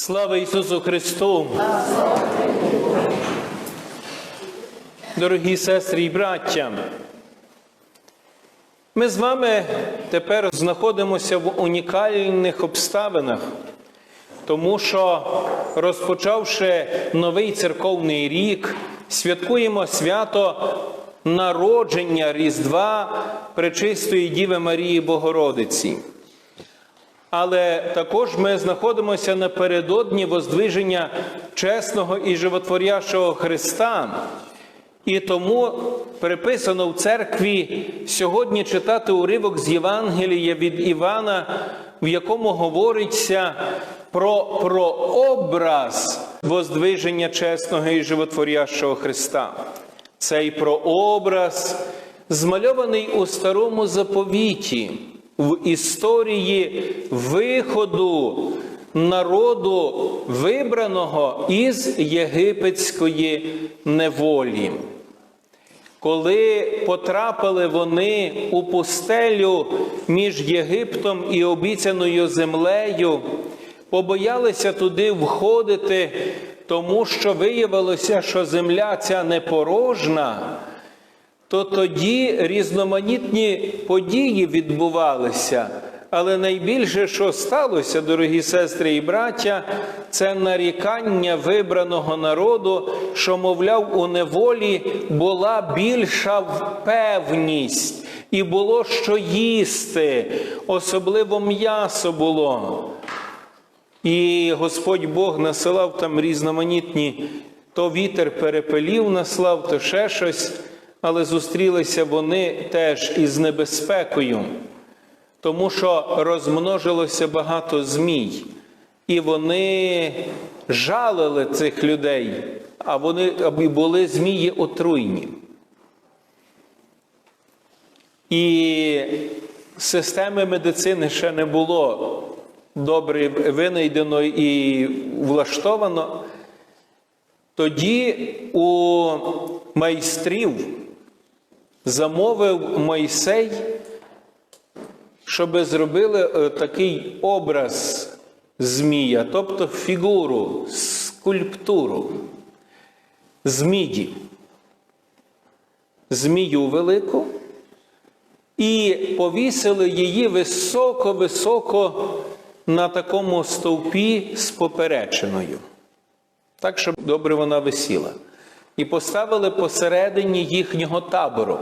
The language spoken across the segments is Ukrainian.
Слава Ісусу Христу! Дорогі сестри і браття, ми з вами тепер знаходимося в унікальних обставинах, тому що, розпочавши новий церковний рік, святкуємо свято народження Різдва Пречистої Діви Марії Богородиці. Але також ми знаходимося напередодні воздвиження чесного і животворящого Христа. І тому приписано в церкві сьогодні читати уривок з Євангелія від Івана, в якому говориться про прообраз воздвиження чесного і животворящого Христа. Цей прообраз змальований у старому заповіті в історії виходу народу вибраного із єгипетської неволі. Коли потрапили вони у пустелю між Єгиптом і обіцяною землею, побоялися туди входити, тому що виявилося, що земля ця непорожна, то тоді різноманітні події відбувалися. Але найбільше, що сталося, дорогі сестри і браття, це нарікання вибраного народу, що, мовляв, у неволі була більша впевність і було що їсти, особливо м'ясо було. І Господь Бог насилав там різноманітні, то вітер перепелів наслав, то ще щось, але зустрілися вони теж із небезпекою тому що розмножилося багато змій, і вони жалили цих людей, а вони були змії отруйні. І системи медицини ще не було добре винайдено і влаштовано. Тоді у майстрів замовив Мойсей щоб зробили е, такий образ змія, тобто фігуру, скульптуру. З змію велику, і повісили її високо-високо на такому стовпі з поперечиною, так, щоб добре вона висіла. І поставили посередині їхнього табору.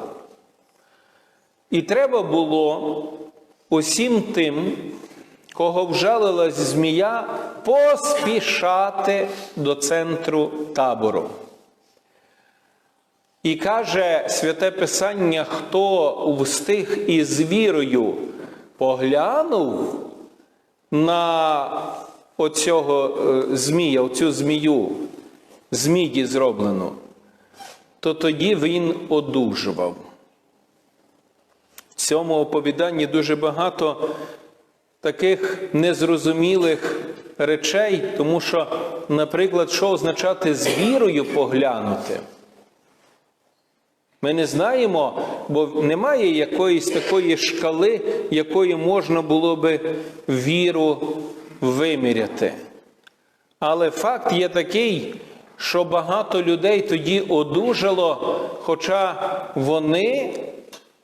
І треба було усім тим, кого вжалилась змія, поспішати до центру табору. І каже святе Писання, хто встиг із вірою поглянув на оцього е, змія, оцю змію, з міді зроблену, то тоді він одужував В цьому оповіданні дуже багато таких незрозумілих речей, тому що, наприклад, що означати з вірою поглянути? Ми не знаємо, бо немає якоїсь такої шкали, якою можна було би віру виміряти. Але факт є такий, що багато людей тоді одужало, хоча вони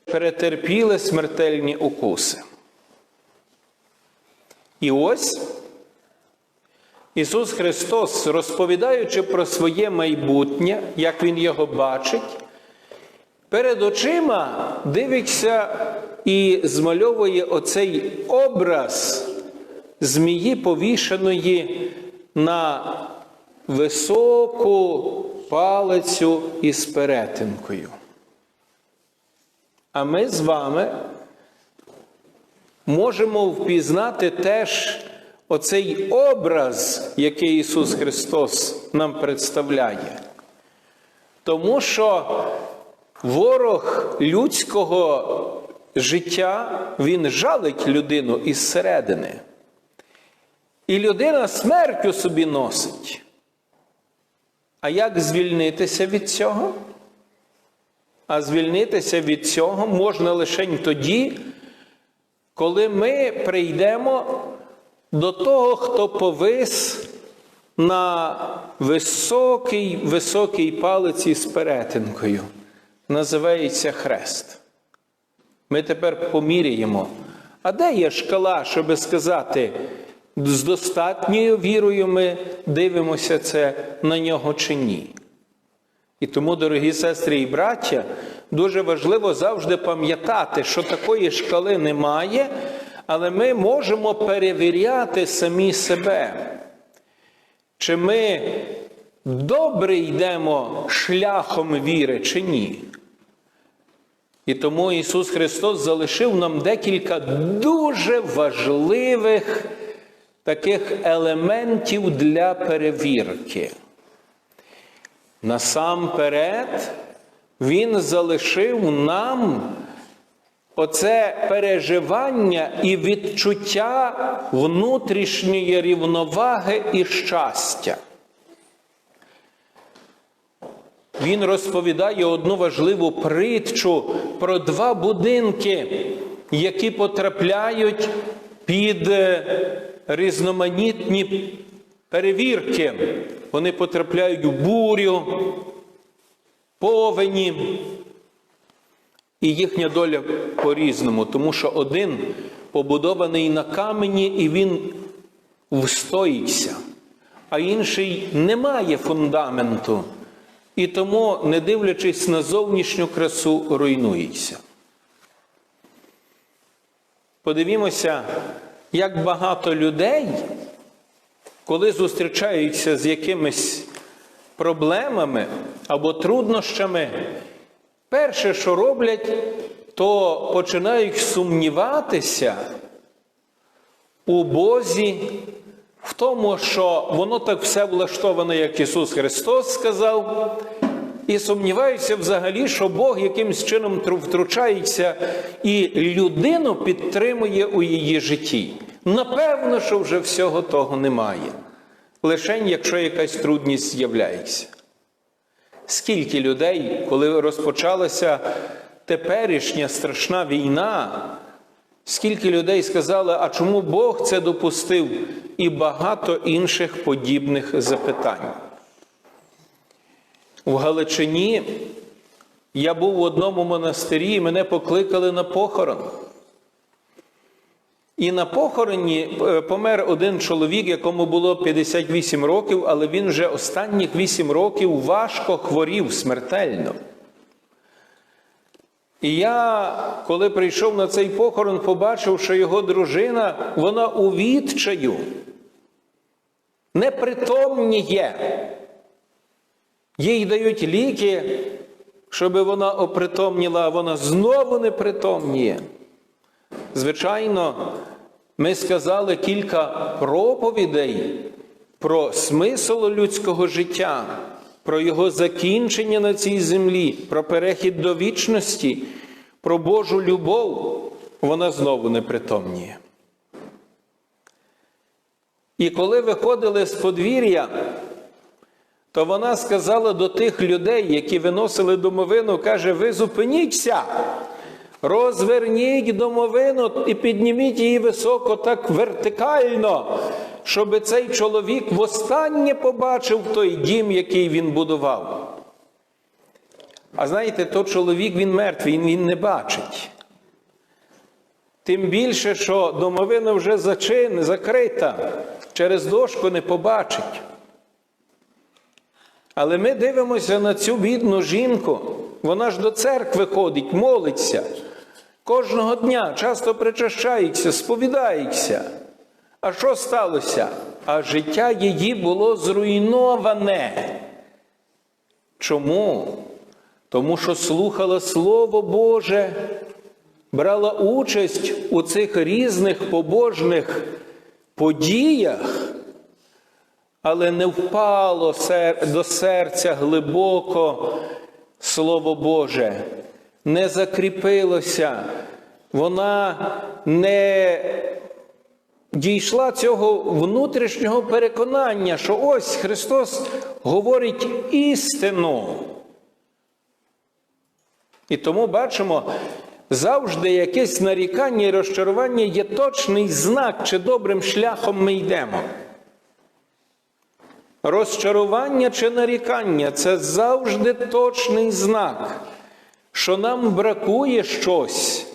перетерпіли смертельні укуси. І ось Ісус Христос, розповідаючи про своє майбутнє, як Він його бачить, перед очима дивиться і змальовує оцей образ змії, повішеної на високу палицю із перетинкою. А ми з вами можемо впізнати теж оцей образ, який Ісус Христос нам представляє. Тому що ворог людського життя, він жалить людину із середини. І людина смерть у собі носить. А як звільнитися від цього? А звільнитися від цього можна лише тоді, коли ми прийдемо до того, хто повис на високій, високій палиці з перетинкою. Називається хрест. Ми тепер поміряємо. А де є шкала, щоб сказати, з достатньою вірою ми дивимося це на нього чи ні? І тому, дорогі сестри і браття, дуже важливо завжди пам'ятати, що такої шкали немає, але ми можемо перевіряти самі себе. Чи ми добре йдемо шляхом віри, чи ні? І тому Ісус Христос залишив нам декілька дуже важливих таких елементів для перевірки. Насамперед, Він залишив нам оце переживання і відчуття внутрішньої рівноваги і щастя. Він розповідає одну важливу притчу про два будинки, які потрапляють під е, різноманітні перевірки. Вони потрапляють у бурю, повені. І їхня доля по-різному, тому що один побудований на камені і він встоїться, а інший не має фундаменту. І тому, не дивлячись на зовнішню красу, руйнується. Подивімося, як багато людей, коли зустрічаються з якимись проблемами або труднощами, перше, що роблять, то починають сумніватися у Бозі, в тому, що воно так все влаштоване, як Ісус Христос сказав, і сумніваються взагалі, що Бог якимсь чином втручається і людину підтримує у її житті. Напевно, що вже всього того немає. Лише якщо якась трудність з'являється. Скільки людей, коли розпочалася теперішня страшна війна, скільки людей сказали, а чому Бог це допустив, і багато інших подібних запитань. В Галичині я був в одному монастирі, і мене покликали на похорон. І на похороні е, помер один чоловік, якому було 58 років, але він вже останніх 8 років важко хворів смертельно. І я, коли прийшов на цей похорон, побачив, що його дружина, вона у відчаю, непритомніє. Їй дають ліки, щоб вона опритомніла, а вона знову непритомніє. Звичайно, ми сказали кілька проповідей про смисл людського життя, про його закінчення на цій землі, про перехід до вічності, про Божу любов, вона знову непритомніє. І коли виходили з подвір'я, то вона сказала до тих людей, які виносили домовину, каже: ви зупиніться, розверніть домовину і підніміть її високо, так вертикально, щоб цей чоловік востаннє побачив той дім, який він будував. А знаєте, той чоловік він мертвий, він не бачить. Тим більше, що домовина вже зачин, закрита, через дошку не побачить. Але ми дивимося на цю бідну жінку. Вона ж до церкви ходить, молиться. Кожного дня часто причащається, сповідається. А що сталося? А життя її було зруйноване. Чому? Тому що слухала Слово Боже, брала участь у цих різних побожних подіях, але не впало до серця глибоко Слово Боже, не закріпилося, вона не дійшла цього внутрішнього переконання, що ось Христос говорить істину. І тому бачимо, завжди якесь нарікання і розчарування є точний знак, чи добрим шляхом ми йдемо. Розчарування чи нарікання це завжди точний знак, що нам бракує щось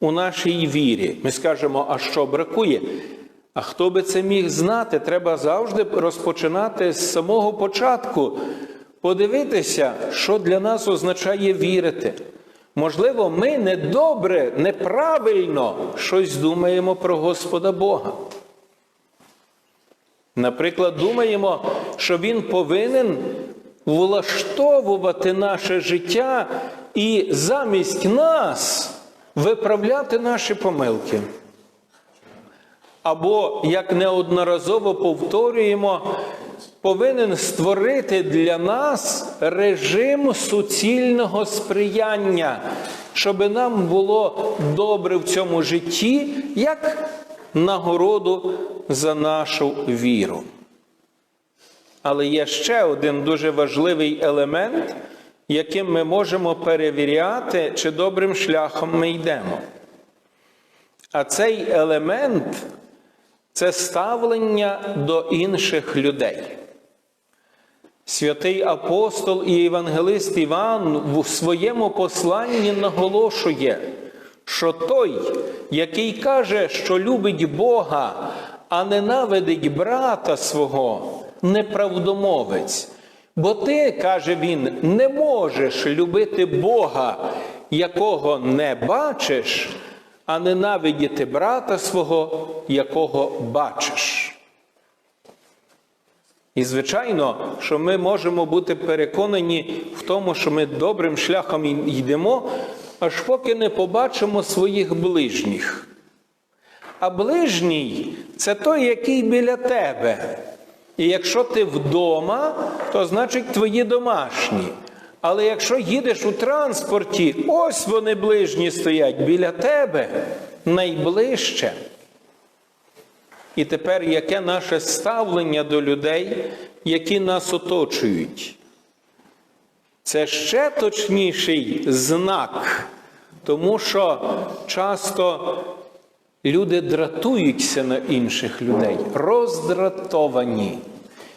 у нашій вірі. Ми скажемо, а що бракує? А хто би це міг знати? Треба завжди розпочинати з самого початку, подивитися, що для нас означає вірити. Можливо, ми недобре, неправильно щось думаємо про Господа Бога. Наприклад, думаємо, що Він повинен влаштовувати наше життя і замість нас виправляти наші помилки. Або, як неодноразово повторюємо, повинен створити для нас режим суцільного сприяння, щоб нам було добре в цьому житті, як нагороду за нашу віру. Але є ще один дуже важливий елемент, яким ми можемо перевіряти, чи добрим шляхом ми йдемо. А цей елемент це ставлення до інших людей. Святий апостол і євангелист Іван в своєму посланні наголошує, що той, який каже, що любить Бога, а ненавидить брата свого, неправдомовець. Бо ти, каже він, не можеш любити Бога, якого не бачиш, а ненавидіти брата свого, якого бачиш. І, звичайно, що ми можемо бути переконані в тому, що ми добрим шляхом йдемо, аж поки не побачимо своїх ближніх. А ближній це той, який біля тебе. І якщо ти вдома, то значить твої домашні. Але якщо їдеш у транспорті, ось вони ближні стоять біля тебе найближче. І тепер яке наше ставлення до людей, які нас оточують? Це ще точніший знак, тому що часто люди дратуються на інших людей, роздратовані.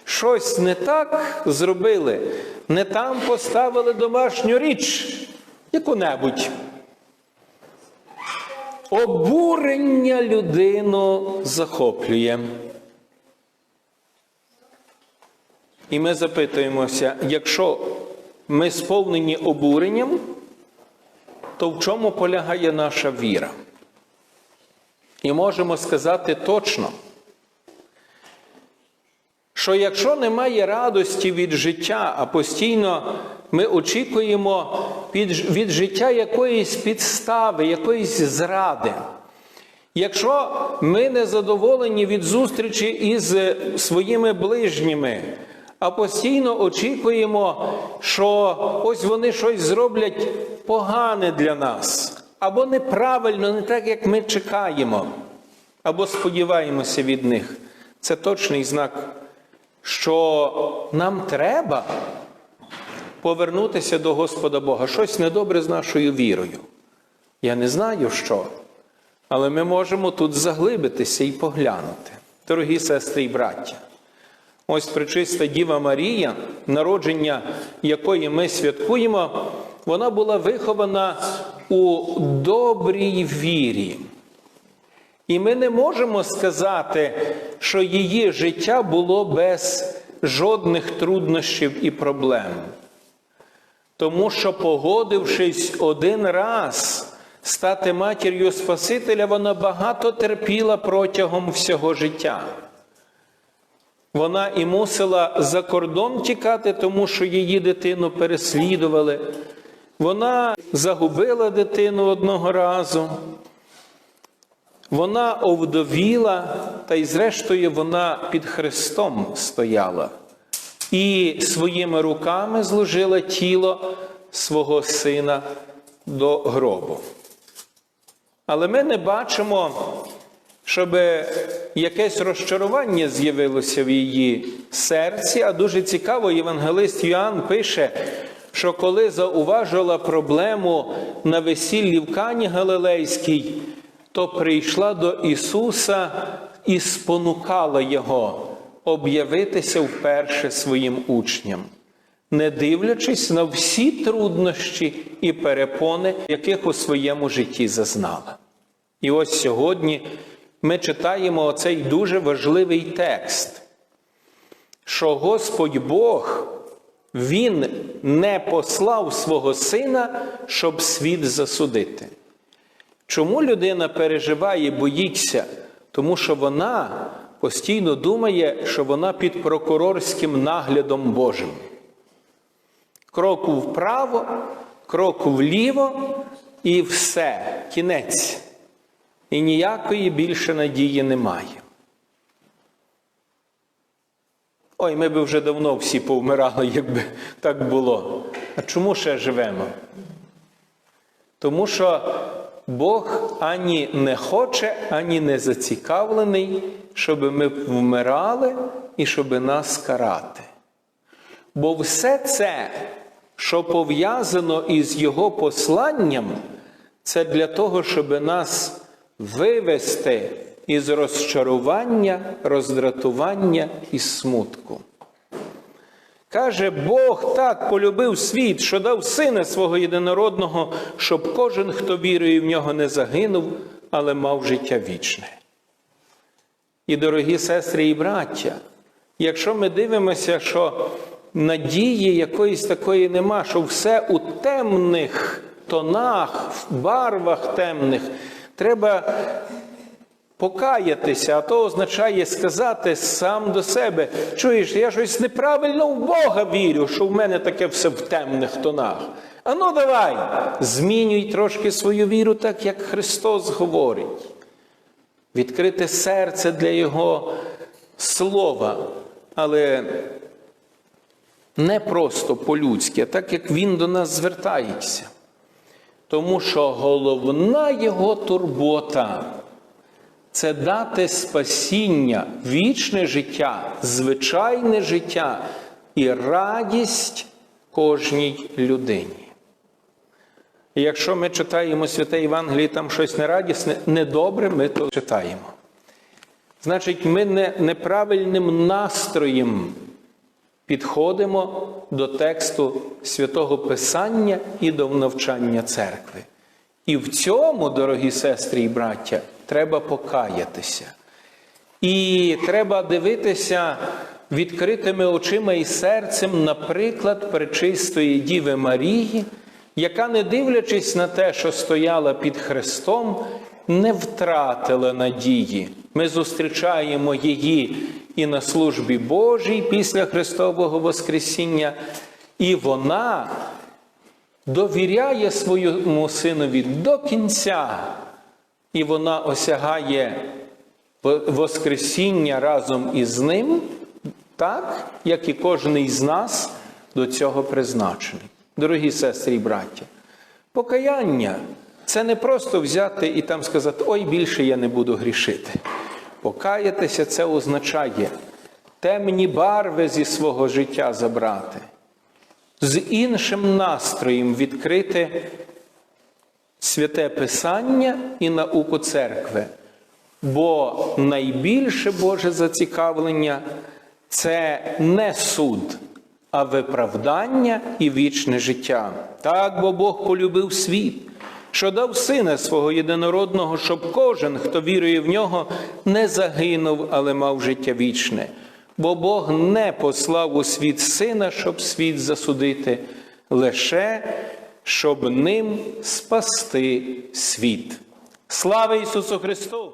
Щось не так зробили, не там поставили домашню річ, яку-небудь. Обурення людину захоплює. І ми запитуємося, якщо ми сповнені обуренням, то в чому полягає наша віра? І можемо сказати точно, що якщо немає радості від життя, а постійно ми очікуємо від життя якоїсь підстави, якоїсь зради, якщо ми не задоволені від зустрічі із своїми ближніми, а постійно очікуємо, що ось вони щось зроблять погане для нас, або неправильно, не так, як ми чекаємо, або сподіваємося від них, це точний знак що нам треба повернутися до Господа Бога. Щось недобре з нашою вірою. Я не знаю що, але ми можемо тут заглибитися і поглянути. Дорогі сестри і браття. Ось причиста Діва Марія, народження якої ми святкуємо, вона була вихована у добрій вірі. І ми не можемо сказати, що її життя було без жодних труднощів і проблем. Тому що, погодившись один раз стати матір'ю Спасителя, вона багато терпіла протягом всього життя. Вона і мусила за кордон тікати, тому що її дитину переслідували. Вона загубила дитину одного разу. Вона овдовіла, та й зрештою вона під Христом стояла і своїми руками зложила тіло свого сина до гробу. Але ми не бачимо, щоб якесь розчарування з'явилося в її серці, а дуже цікаво, євангелист Йоанн пише, що коли зауважила проблему на весіллі в Кані Галилейській, то прийшла до Ісуса і спонукала Його. об'явитися вперше своїм учням, не дивлячись на всі труднощі і перепони, яких у своєму житті зазнала. І ось сьогодні ми читаємо оцей дуже важливий текст, що Господь Бог, Він не послав свого сина, щоб світ засудити. Чому людина переживає, боїться? Тому що вона постійно думає, що вона під прокурорським наглядом Божим. Кроку вправо, кроку вліво і все, кінець. І ніякої більше надії немає. Ой, ми би вже давно всі повмирали, якби так було. А чому ще живемо? Тому що Бог ані не хоче, ані не зацікавлений, щоб ми вмирали і щоб нас карати. Бо все це, що пов'язано із Його посланням, це для того, щоб нас вивести із розчарування, роздратування і смутку. Каже, Бог так полюбив світ, що дав сина свого єдинородного, щоб кожен, хто вірує в нього, не загинув, але мав життя вічне. І, дорогі сестри і браття, якщо ми дивимося, що надії якоїсь такої нема, що все у темних тонах, в барвах темних, треба покаятися, а то означає сказати сам до себе, чуєш, я щось неправильно в Бога вірю, що в мене таке все в темних тонах. А ну давай, змінюй трошки свою віру, так як Христос говорить. Відкрити серце для Його слова, але не просто по-людськи, а так як Він до нас звертається. Тому що головна Його турбота це дати спасіння, вічне життя, звичайне життя і радість кожній людині. І якщо ми читаємо Святе Євангеліє, там щось нерадісне, недобре, ми то читаємо. Значить, ми не, неправильним настроєм підходимо до тексту святого Писання і до навчання церкви. І в цьому, дорогі сестри і браття, треба покаятися. І треба дивитися відкритими очима і серцем, наприклад, пречистої Діви Марії, яка, не дивлячись на те, що стояла під Христом, не втратила надії. Ми зустрічаємо її і на службі Божій після Христового Воскресіння, і вона довіряє своєму синові до кінця, і вона осягає Воскресіння разом із ним, так, як і кожен із нас до цього призначений. Дорогі сестри і браття, покаяння це не просто взяти і там сказати, ой, більше я не буду грішити. Покаятися це означає темні барви зі свого життя забрати, з іншим настроєм відкрити святе Писання і науку церкви. Бо найбільше Боже зацікавлення це не суд, а виправдання і вічне життя. Так, бо Бог полюбив світ, що дав сина свого єдинородного, щоб кожен, хто вірує в нього, не загинув, але мав життя вічне. Бо Бог не послав у світ сина, щоб світ засудити, лише щоб ним спасти світ. Слава Ісусу Христу!